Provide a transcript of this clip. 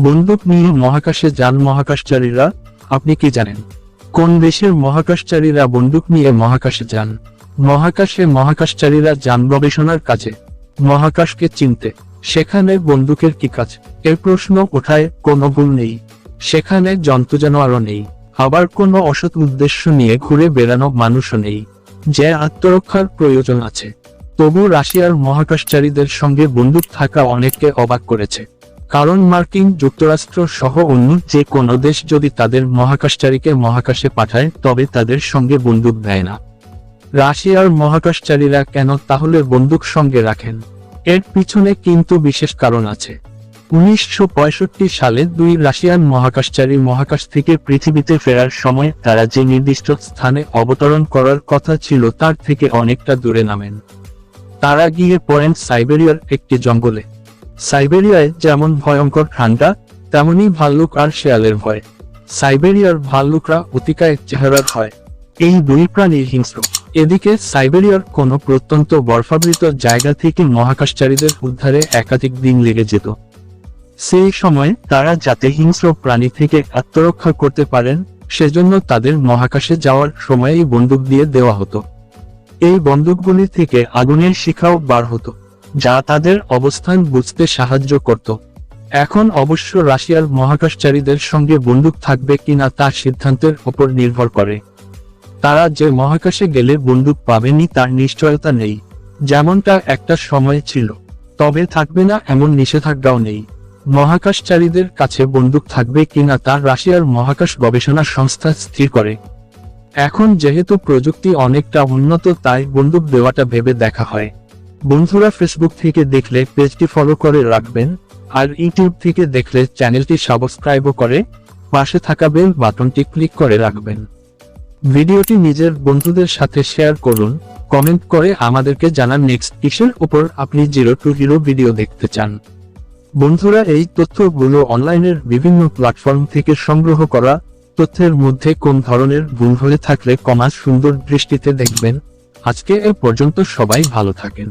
বন্দুক নিয়ে মহাকাশে যান মহাকাশচারীরা, আপনি কি জানেন? কোন দেশের মহাকাশচারীরা বন্দুক নিয়ে মহাকাশে যান? মহাকাশে মহাকাশচারীরা যান গবেষণার কাজে। মহাকাশকে চিনতে, সেখানে বন্দুকের কি কাজ? এর প্রশ্ন ওঠায় কোনো ভুল নেই। সেখানে জন্তুজানোয়ারও নেই। আবার কোনো অসৎ উদ্দেশ্য নিয়ে ঘুরে বেড়ানো মানুষও নেই। যে আত্মরক্ষার প্রয়োজন আছে। তবু রাশিয়ার মহাকাশচারীদের সঙ্গে বন্দুক থাকা অনেককে অবাক করেছে। কারণ মার্কিন যুক্তরাষ্ট্র সহ অন্য যে কোনো দেশ যদি তাদের মহাকাশচারীকে মহাকাশে পাঠায়, তবে তাদের সঙ্গে বন্দুক দেয় না। রাশিয়ার মহাকাশচারীরা কেন তাহলে বন্দুক সঙ্গে রাখেন? এর পিছনে কিন্তু বিশেষ কারণ আছে। উনিশশো পঁয়ষট্টি সালে দুই রাশিয়ান মহাকাশচারী মহাকাশ থেকে পৃথিবীতে ফেরার সময় তারা যে নির্দিষ্ট স্থানে অবতরণ করার কথা ছিল তার থেকে অনেকটা দূরে নামেন। তারা গিয়ে পড়েন সাইবেরিয়ার একটি জঙ্গলে। সাইবেরিয়ায় যেমন ভয়ঙ্কর ঠান্ডা, তেমনি ভাল্লুক আর শেয়ালের ভয়। সাইবেরিয়ার ভাল্লুকরা অতিকায় চেহারার হয়। এই দুই প্রাণী হিংস্র। এদিকে সাইবেরিয়ার কোনো প্রত্যন্ত বরফাবৃত জায়গা থেকে মহাকাশচারীদের উদ্ধারে একাধিক দিন লেগে যেত। সেই সময় তারা যাতে হিংস্র প্রাণী থেকে আত্মরক্ষা করতে পারেন, সেজন্য তাদের মহাকাশে যাওয়ার সময়েই বন্দুক দিয়ে দেওয়া হতো। এই বন্দুকগুলি থেকে আগুনের শিখাও বার হতো। যা তাদের অবস্থান বুঝতে সাহায্য করত। এখন অবশ্য রাশিয়ার মহাকাশচারীদের সঙ্গে বন্দুক থাকবে কিনা তার সিদ্ধান্তের ওপর নির্ভর করে। তারা যে মহাকাশে গেলে বন্দুক পাবেনি তার নিশ্চয়তা নেই। যেমনটা একটা সময় ছিল। তবে থাকবে না এমন নিষেধাজ্ঞাও নেই। মহাকাশচারীদের কাছে বন্দুক থাকবে কিনা তা রাশিয়ার মহাকাশ গবেষণা সংস্থা স্থির করে। এখন যেহেতু প্রযুক্তি অনেকটা উন্নত তাই বন্দুক দেওয়াটা ভেবে দেখা হয়। বন্ধুরা ফেসবুক থেকে দেখলে পেজটি ফলো করে রাখবেন, আর ইউটিউব থেকে দেখলে চ্যানেলটি সাবস্ক্রাইবও করে পাশে থাকা বেল বাটনটি ক্লিক করে রাখবেন। ভিডিওটি নিজের বন্ধুদের সাথে শেয়ার করুন কমেন্ট করে আমাদেরকে জানান নেক্সট কিসের উপর আপনি জিরো টু হিরো ভিডিও দেখতে চান। বন্ধুরা এই তথ্যগুলো অনলাইনের বিভিন্ন প্ল্যাটফর্ম থেকে সংগ্রহ করা তথ্যের মধ্যে কোন ধরনের ভুল হয়ে থাকলে কমা সুন্দর দৃষ্টিতে দেখবেন। আজকে এ পর্যন্ত সবাই ভালো থাকেন।